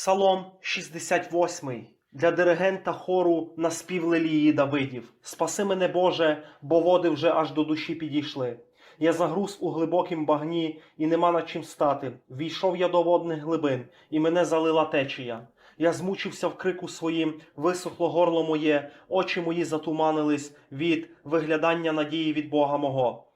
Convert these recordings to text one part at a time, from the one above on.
Псалом 68 для диригента хору на спів Лелії Давидів. Спаси мене, Боже, бо води вже аж до душі підійшли. Я загруз у глибокім багні, і нема над чим стати. Війшов я до водних глибин, і мене залила течія. Я змучився в крику своїм, висохло горло моє, очі мої затуманились від виглядання надії від Бога мого.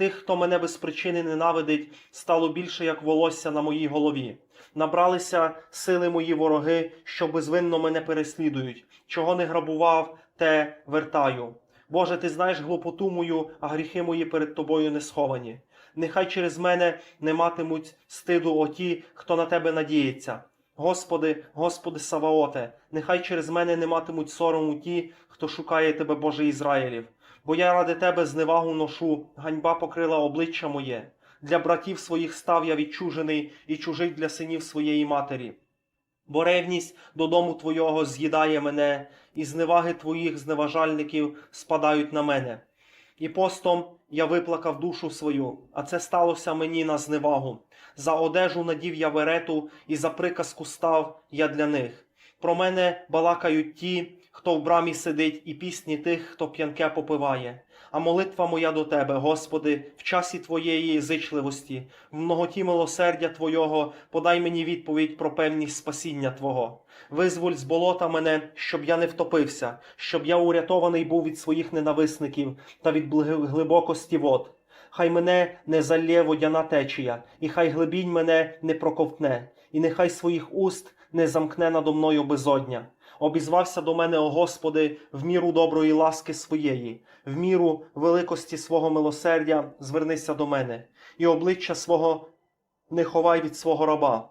Тих, хто мене без причини ненавидить, стало більше, як волосся на моїй голові. Набралися сили мої вороги, що безвинно мене переслідують. Чого не грабував, те вертаю. Боже, ти знаєш глупоту мою, а гріхи мої перед тобою не сховані. Нехай через мене не матимуть стиду оті, хто на тебе надіється. Господи, Господи Саваоте, нехай через мене не матимуть сорому ті, хто шукає тебе, Боже Ізраїлів. Бо я ради тебе зневагу ношу, ганьба покрила обличчя моє. Для братів своїх став я відчужений і чужий для синів своєї матері. Бо ревність додому твого з'їдає мене, і зневаги твоїх зневажальників спадають на мене. І постом я виплакав душу свою, а це сталося мені на зневагу. За одежу надів я верету, і за приказку став я для них. Про мене балакають ті, хто в брамі сидить, і пісні тих, хто п'янке попиває. А молитва моя до тебе, Господи, в часі Твоєї зичливості, в многоті милосердя Твого, подай мені відповідь про певність спасіння Твого. Визволь з болота мене, щоб я не втопився, щоб я урятований був від своїх ненависників та від глибокості вод. Хай мене не залє водяна течія, і хай глибінь мене не проковтне, і нехай своїх уст не замкне надо мною безодня. Обізвався до мене, о Господи, в міру доброї ласки своєї, в міру великості свого милосердя звернися до мене, і обличчя свого не ховай від свого раба,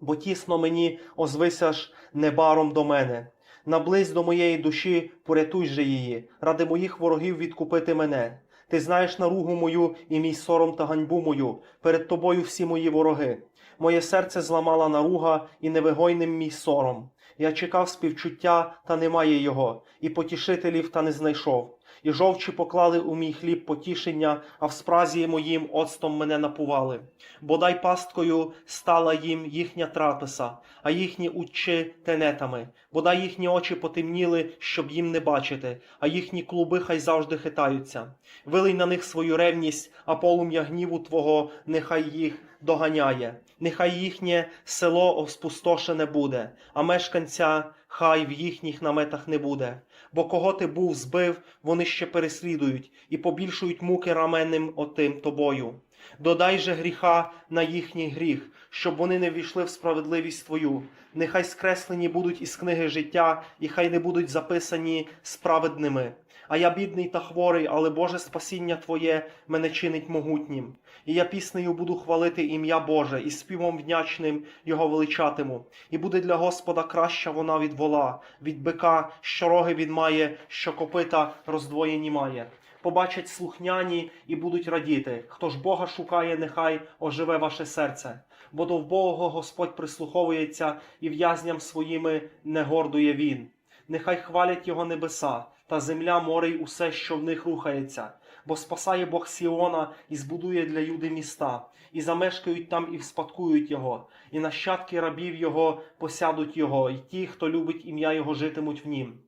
бо тісно мені озвися ж небаром до мене. Наблизь до моєї душі, порятуй же її, ради моїх ворогів відкупити мене. Ти знаєш наругу мою і мій сором та ганьбу мою, перед тобою всі мої вороги. Моє серце зламала наруга і невигойним мій сором. Я чекав співчуття, та немає його, і потішителів та не знайшов. І жовчі поклали у мій хліб потішення, а в спразі моїм оцтом мене напували. Бодай пасткою стала їм їхня трапеса, а їхні учі тенетами. Бодай їхні очі потемніли, щоб їм не бачити, а їхні клуби хай завжди хитаються. Вилий на них свою ревність, а полум'я гніву Твого нехай їх доганяє. Нехай їхнє село спустошене буде, а мешканця хай в їхніх наметах не буде. Бо кого ти був збив, вони ще переслідують і побільшують муки раменним отим тобою. Додай же гріха на їхній гріх, щоб вони не ввійшли в справедливість твою. Нехай скреслені будуть із книги життя, і хай не будуть записані справедними. А я бідний та хворий, але Боже спасіння Твоє мене чинить могутнім. І я піснею буду хвалити ім'я Боже, і співом вдячним його величатиму. І буде для Господа краща вона від вола, від бика, що роги він має, що копита роздвоєні має. Побачать слухняні і будуть радіти. Хто ж Бога шукає, нехай оживе ваше серце. Бо до вбогого Господь прислуховується і в'язням своїми не гордує він. Нехай хвалять його небеса, та земля, море й усе, що в них рухається. Бо спасає Бог Сіона і збудує для Юди міста, і замешкають там і вспадкують його, і нащадки рабів його посядуть його, і ті, хто любить ім'я його, житимуть в нім.